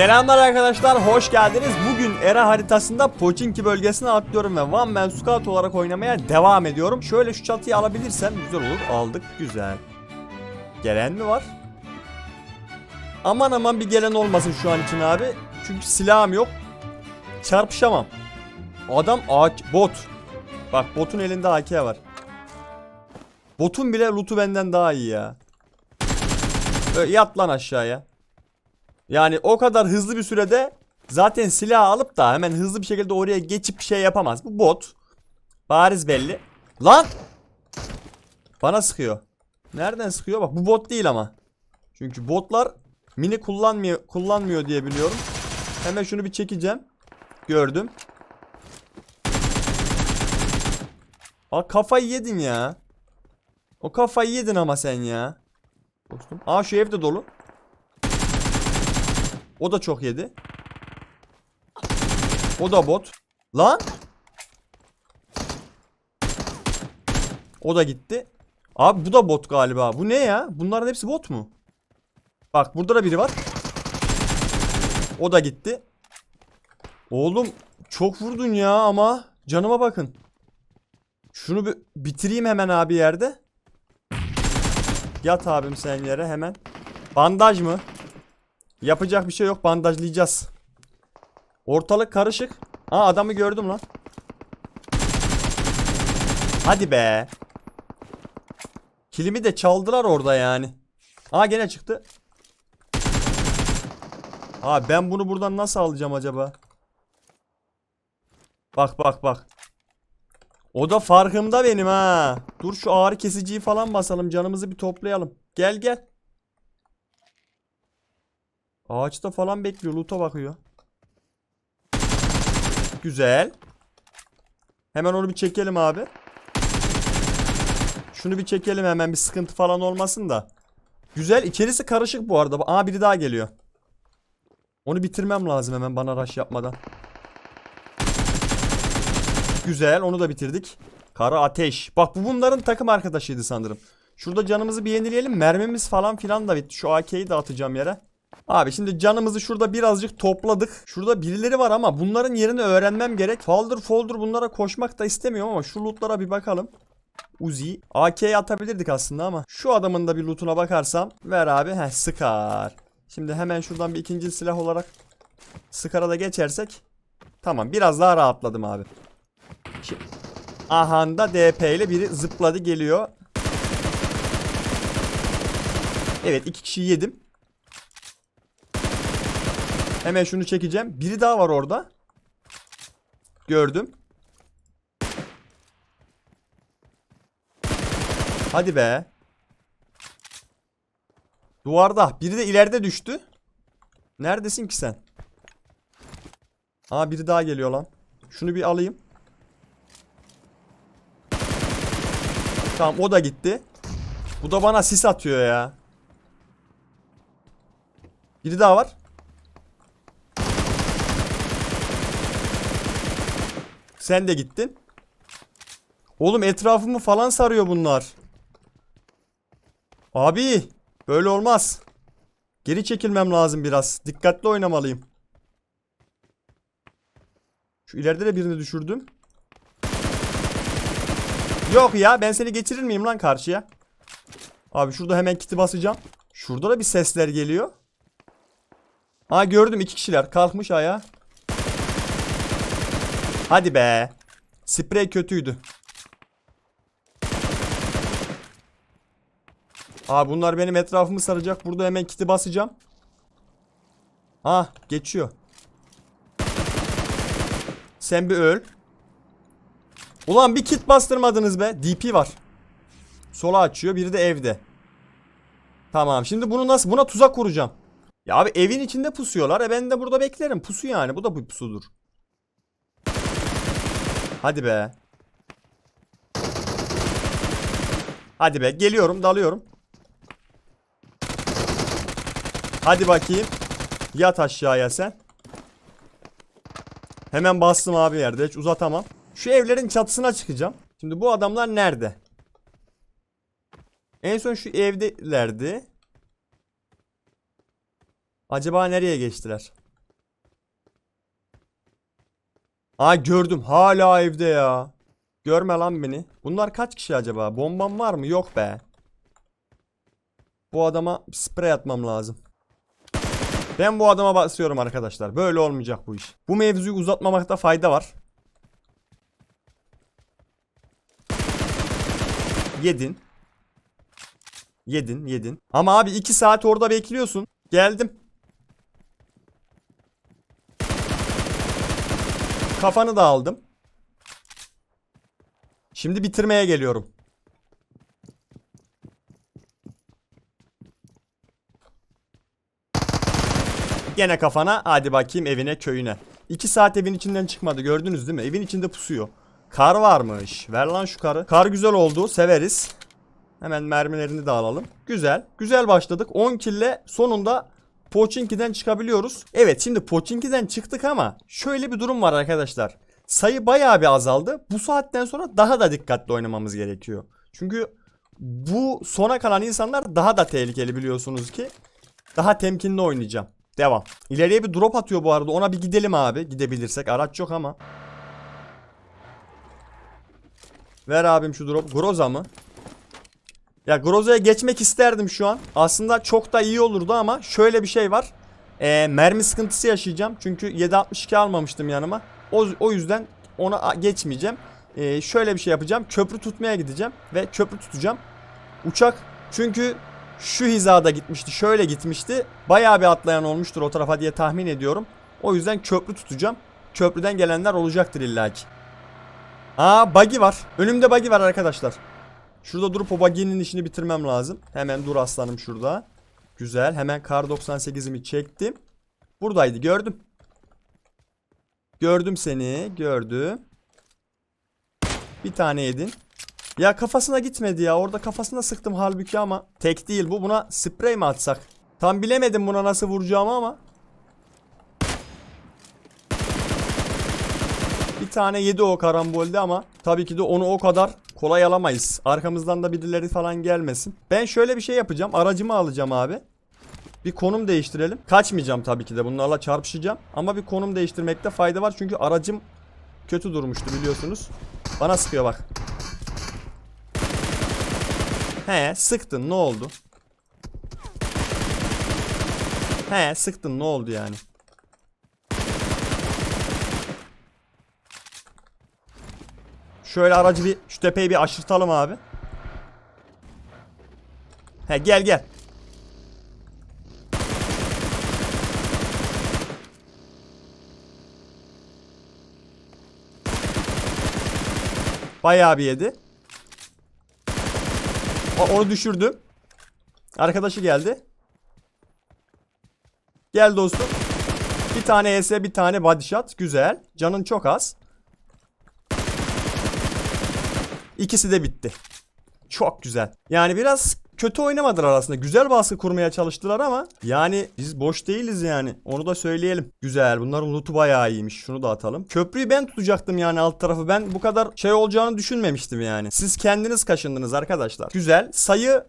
Selamlar arkadaşlar, hoş geldiniz. Bugün Era haritasında Pochinki bölgesine atlıyorum ve One Man Scout olarak oynamaya devam ediyorum. Şöyle şu çatıyı alabilirsem güzel olur. Aldık, güzel. Gelen mi var? Aman aman bir gelen olmasın şu an için abi. Çünkü silahım yok. Çarpışamam. Adam AK, bot. Bak botun elinde AK var. Botun bile loot'u benden daha iyi ya. Böyle yat lan aşağıya. Yani o kadar hızlı bir sürede zaten silah alıp da hemen hızlı bir şekilde oraya geçip bir şey yapamaz. Bu bot. Bariz belli. Lan! Bana sıkıyor. Nereden sıkıyor? Bak bu bot değil ama. Çünkü botlar mini kullanmıyor kullanmıyor diye biliyorum. Hemen şunu bir çekeceğim. Gördüm. Aa kafayı yedin ya. O kafayı yedin ama sen ya. Dostum. Aa şu ev de dolu. O da çok yedi. O da bot. Lan. O da gitti. Abi bu da bot galiba. Bu ne ya? Bunların hepsi bot mu? Bak burada da biri var. O da gitti. Oğlum çok vurdun ya ama. Canıma bakın. Şunu bir bitireyim hemen abi yerde. Yat abim sen yere hemen. Bandaj mı? Yapacak bir şey yok bandajlayacağız. Ortalık karışık. Aa adamı gördüm lan. Hadi be. Kilimi de çaldılar orada yani. Aa gene çıktı. Aa ben bunu buradan nasıl alacağım acaba? Bak bak bak. O da farkımda benim ha. Dur şu ağrı kesiciyi falan basalım canımızı bir toplayalım. Gel gel. Ağaçta falan bekliyor. Loot'a bakıyor. Güzel. Hemen onu bir çekelim abi. Şunu bir çekelim hemen bir sıkıntı falan olmasın da. Güzel. içerisi karışık bu arada. Aa biri daha geliyor. Onu bitirmem lazım hemen bana rush yapmadan. Güzel. Onu da bitirdik. Kara ateş. Bak bu bunların takım arkadaşıydı sanırım. Şurada canımızı bir yenileyelim. Mermimiz falan filan da bitti. Şu AK'yi de atacağım yere. Abi şimdi canımızı şurada birazcık topladık. Şurada birileri var ama bunların yerini öğrenmem gerek. Folder folder bunlara koşmak da istemiyorum ama şu lootlara bir bakalım. Uzi. AK'ye atabilirdik aslında ama şu adamın da bir lootuna bakarsam ver abi. Heh sıkar. Şimdi hemen şuradan bir ikinci silah olarak sıkara da geçersek. Tamam biraz daha rahatladım abi. Şimdi, ahanda DP ile biri zıpladı geliyor. Evet iki kişi yedim. Hemen şunu çekeceğim. Biri daha var orada. Gördüm. Hadi be. Duvarda. Biri de ileride düştü. Neredesin ki sen? Aa biri daha geliyor lan. Şunu bir alayım. Tamam o da gitti. Bu da bana sis atıyor ya. Biri daha var. Sen de gittin. Oğlum etrafımı falan sarıyor bunlar. Abi böyle olmaz. Geri çekilmem lazım biraz. Dikkatli oynamalıyım. Şu ileride de birini düşürdüm. Yok ya ben seni geçirir miyim lan karşıya? Abi şurada hemen kiti basacağım. Şurada da bir sesler geliyor. Ha gördüm iki kişiler kalkmış ayağa. Hadi be. Sprey kötüydü. Aa bunlar benim etrafımı saracak. Burada hemen kiti basacağım. Ha geçiyor. Sen bir öl. Ulan bir kit bastırmadınız be. DP var. Sola açıyor. Biri de evde. Tamam. Şimdi bunu nasıl? Buna tuzak kuracağım. Ya abi evin içinde pusuyorlar. E ben de burada beklerim. Pusu yani. Bu da bir pusudur. Hadi be. Hadi be. Geliyorum. Dalıyorum. Hadi bakayım. Yat aşağıya sen. Hemen bastım abi yerde. Hiç uzatamam. Şu evlerin çatısına çıkacağım. Şimdi bu adamlar nerede? En son şu evdelerdi. Acaba nereye geçtiler? Aa gördüm. Hala evde ya. Görme lan beni. Bunlar kaç kişi acaba? Bombam var mı? Yok be. Bu adama sprey atmam lazım. Ben bu adama basıyorum arkadaşlar. Böyle olmayacak bu iş. Bu mevzuyu uzatmamakta fayda var. Yedin. Yedin, yedin. Ama abi 2 saat orada bekliyorsun. Geldim. Kafanı da aldım. Şimdi bitirmeye geliyorum. Gene kafana hadi bakayım evine köyüne. 2 saat evin içinden çıkmadı gördünüz değil mi? Evin içinde pusuyor. Kar varmış. Ver lan şu karı. Kar güzel oldu. Severiz. Hemen mermilerini de alalım. Güzel. Güzel başladık. 10 kille sonunda Pochinki'den çıkabiliyoruz. Evet şimdi Pochinki'den çıktık ama şöyle bir durum var arkadaşlar. Sayı bayağı bir azaldı. Bu saatten sonra daha da dikkatli oynamamız gerekiyor. Çünkü bu sona kalan insanlar daha da tehlikeli biliyorsunuz ki. Daha temkinli oynayacağım. Devam. İleriye bir drop atıyor bu arada. Ona bir gidelim abi. Gidebilirsek. Araç yok ama. Ver abim şu drop. Groza mı? Ya Groza'ya geçmek isterdim şu an. Aslında çok da iyi olurdu ama şöyle bir şey var. Ee, mermi sıkıntısı yaşayacağım. Çünkü 7.62 almamıştım yanıma. O, o yüzden ona geçmeyeceğim. Ee, şöyle bir şey yapacağım. Köprü tutmaya gideceğim. Ve köprü tutacağım. Uçak çünkü şu hizada gitmişti. Şöyle gitmişti. Bayağı bir atlayan olmuştur o tarafa diye tahmin ediyorum. O yüzden köprü tutacağım. Köprüden gelenler olacaktır illaki. Aa buggy var. Önümde buggy var arkadaşlar. Şurada durup o buggy'nin işini bitirmem lazım. Hemen dur aslanım şurada. Güzel. Hemen kar 98'imi çektim. Buradaydı gördüm. Gördüm seni. Gördüm. Bir tane yedin. Ya kafasına gitmedi ya. Orada kafasına sıktım halbuki ama. Tek değil bu. Buna sprey mi atsak? Tam bilemedim buna nasıl vuracağımı ama. Bir tane yedi o karambolde ama tabii ki de onu o kadar kolay alamayız. Arkamızdan da birileri falan gelmesin. Ben şöyle bir şey yapacağım. Aracımı alacağım abi. Bir konum değiştirelim. Kaçmayacağım tabii ki de bunlarla çarpışacağım. Ama bir konum değiştirmekte fayda var. Çünkü aracım kötü durmuştu biliyorsunuz. Bana sıkıyor bak. He sıktın ne oldu? He sıktın ne oldu yani? Şöyle aracı bir şu tepeyi bir aşırtalım abi. He gel gel. Bayağı bir yedi. Onu düşürdüm. Arkadaşı geldi. Gel dostum. Bir tane ES bir tane body shot. Güzel. Canın çok az. İkisi de bitti. Çok güzel. Yani biraz kötü oynamadılar aslında. Güzel baskı kurmaya çalıştılar ama yani biz boş değiliz yani. Onu da söyleyelim. Güzel. Bunların loot'u bayağı iyiymiş. Şunu da atalım. Köprüyü ben tutacaktım yani alt tarafı. Ben bu kadar şey olacağını düşünmemiştim yani. Siz kendiniz kaşındınız arkadaşlar. Güzel. Sayı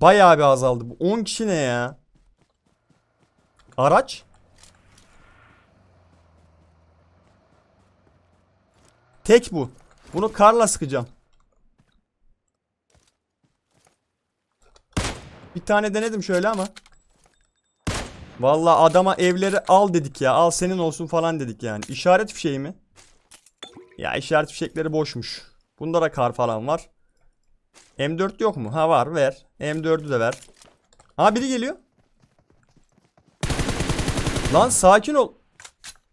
bayağı bir azaldı. Bu 10 kişi ne ya? Araç? Tek bu. Bunu karla sıkacağım. Bir tane denedim şöyle ama. Vallahi adama evleri al dedik ya. Al senin olsun falan dedik yani. İşaret fişeği mi? Ya işaret fişekleri boşmuş. Bunda da kar falan var. M4 yok mu? Ha var ver. M4'ü de ver. Ha biri geliyor. Lan sakin ol.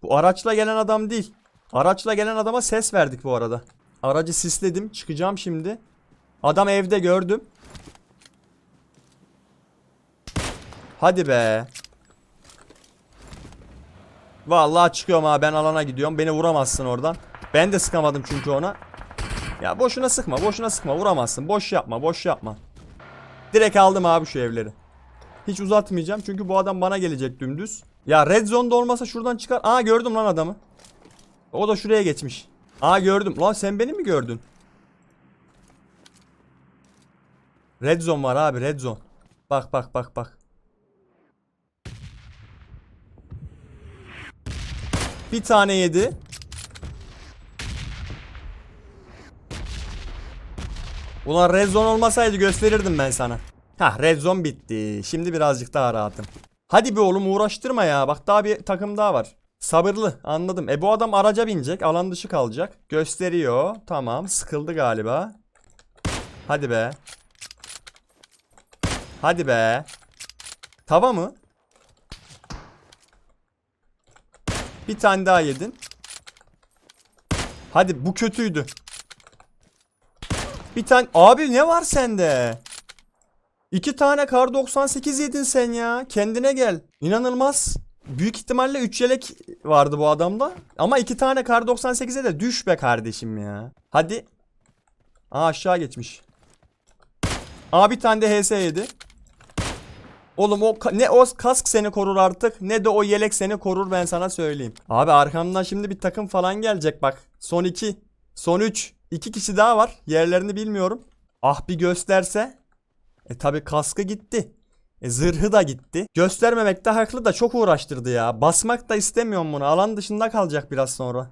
Bu araçla gelen adam değil. Araçla gelen adama ses verdik bu arada. Aracı sisledim. Çıkacağım şimdi. Adam evde gördüm. Hadi be. Vallahi çıkıyorum ha ben alana gidiyorum. Beni vuramazsın oradan. Ben de sıkamadım çünkü ona. Ya boşuna sıkma, boşuna sıkma. Vuramazsın. Boş yapma, boş yapma. Direkt aldım abi şu evleri. Hiç uzatmayacağım çünkü bu adam bana gelecek dümdüz. Ya red zone'da olmasa şuradan çıkar. Aa gördüm lan adamı. O da şuraya geçmiş. Aa gördüm. Lan sen beni mi gördün? Red zone var abi red zone. Bak bak bak bak. Bir tane yedi. Ulan red zone olmasaydı gösterirdim ben sana. Ha red zone bitti. Şimdi birazcık daha rahatım. Hadi be oğlum uğraştırma ya. Bak daha bir takım daha var. Sabırlı anladım. E bu adam araca binecek. Alan dışı kalacak. Gösteriyor. Tamam sıkıldı galiba. Hadi be. Hadi be. Tava mı? Bir tane daha yedin. Hadi bu kötüydü. Bir tane abi ne var sende? İki tane kar 98 yedin sen ya. Kendine gel. İnanılmaz. Büyük ihtimalle 3 yelek vardı bu adamda. Ama iki tane kar 98'e de düş be kardeşim ya. Hadi. Aa aşağı geçmiş. Aa bir tane de HS yedi. Oğlum o ne o kask seni korur artık ne de o yelek seni korur ben sana söyleyeyim. Abi arkamdan şimdi bir takım falan gelecek bak. Son 2, son 3. 2 kişi daha var. Yerlerini bilmiyorum. Ah bir gösterse. E tabi kaskı gitti. E zırhı da gitti. Göstermemek de haklı da çok uğraştırdı ya. Basmak da istemiyorum bunu. Alan dışında kalacak biraz sonra.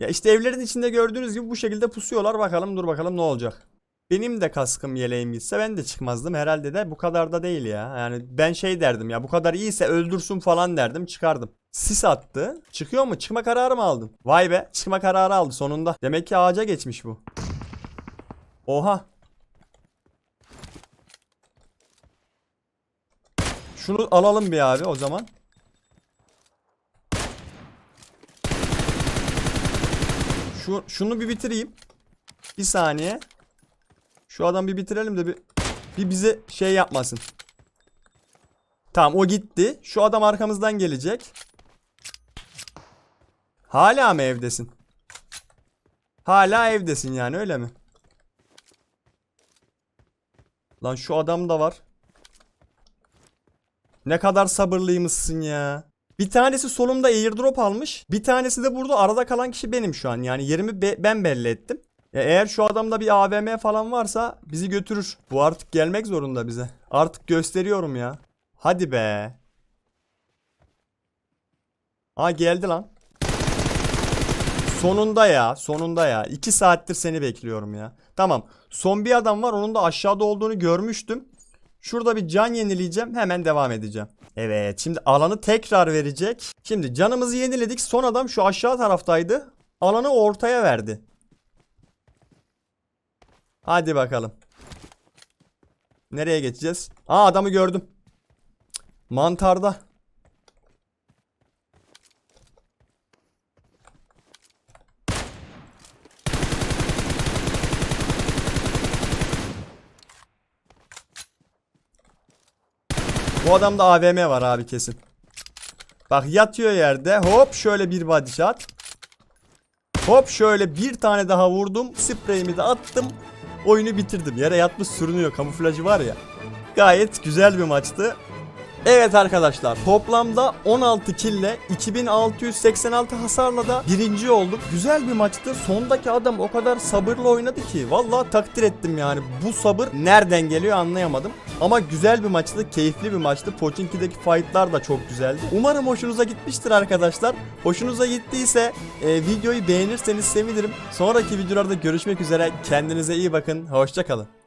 Ya işte evlerin içinde gördüğünüz gibi bu şekilde pusuyorlar. Bakalım dur bakalım ne olacak. Benim de kaskım yeleğim gitse ben de çıkmazdım herhalde de bu kadar da değil ya. Yani ben şey derdim ya bu kadar iyiyse öldürsün falan derdim çıkardım. Sis attı. Çıkıyor mu? Çıkma kararı mı aldın? Vay be çıkma kararı aldı sonunda. Demek ki ağaca geçmiş bu. Oha. Şunu alalım bir abi o zaman. Şu, şunu bir bitireyim. Bir saniye. Şu adam bir bitirelim de bir, bir bize şey yapmasın. Tamam o gitti. Şu adam arkamızdan gelecek. Hala mı evdesin? Hala evdesin yani öyle mi? Lan şu adam da var. Ne kadar sabırlıymışsın ya. Bir tanesi solumda airdrop almış. Bir tanesi de burada arada kalan kişi benim şu an. Yani yerimi be- ben belli ettim. Ya eğer şu adamda bir AVM falan varsa bizi götürür. Bu artık gelmek zorunda bize. Artık gösteriyorum ya. Hadi be. Aa geldi lan. Sonunda ya. Sonunda ya. 2 saattir seni bekliyorum ya. Tamam. Son bir adam var. Onun da aşağıda olduğunu görmüştüm. Şurada bir can yenileyeceğim. Hemen devam edeceğim. Evet. Şimdi alanı tekrar verecek. Şimdi canımızı yeniledik. Son adam şu aşağı taraftaydı. Alanı ortaya verdi. Hadi bakalım. Nereye geçeceğiz? Aa adamı gördüm. Mantarda. Bu adamda AVM var abi kesin. Bak yatıyor yerde. Hop şöyle bir body shot. Hop şöyle bir tane daha vurdum. Spreyimi de attım. Oyunu bitirdim. Yere yatmış sürünüyor. Kamuflajı var ya. Gayet güzel bir maçtı. Evet arkadaşlar toplamda 16 kille 2686 hasarla da birinci olduk. Güzel bir maçtı. Sondaki adam o kadar sabırla oynadı ki. Vallahi takdir ettim yani. Bu sabır nereden geliyor anlayamadım. Ama güzel bir maçtı. Keyifli bir maçtı. Pochinki'deki fightlar da çok güzeldi. Umarım hoşunuza gitmiştir arkadaşlar. Hoşunuza gittiyse e, videoyu beğenirseniz sevinirim. Sonraki videolarda görüşmek üzere. Kendinize iyi bakın. Hoşçakalın.